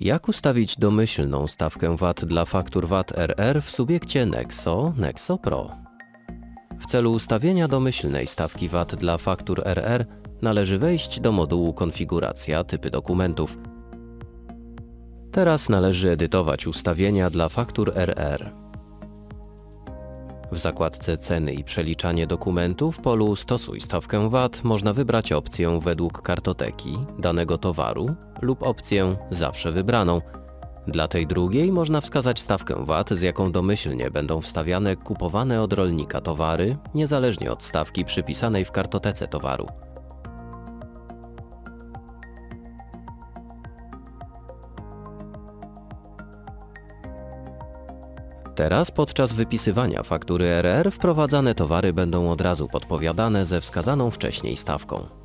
Jak ustawić domyślną stawkę VAT dla faktur VAT RR w subiekcie Nexo Nexo Pro? W celu ustawienia domyślnej stawki VAT dla faktur RR należy wejść do modułu Konfiguracja typy dokumentów. Teraz należy edytować ustawienia dla faktur RR. W zakładce Ceny i przeliczanie dokumentów w polu Stosuj stawkę VAT można wybrać opcję według kartoteki danego towaru lub opcję Zawsze wybraną. Dla tej drugiej można wskazać stawkę VAT, z jaką domyślnie będą wstawiane kupowane od rolnika towary, niezależnie od stawki przypisanej w kartotece towaru. Teraz podczas wypisywania faktury RR wprowadzane towary będą od razu podpowiadane ze wskazaną wcześniej stawką.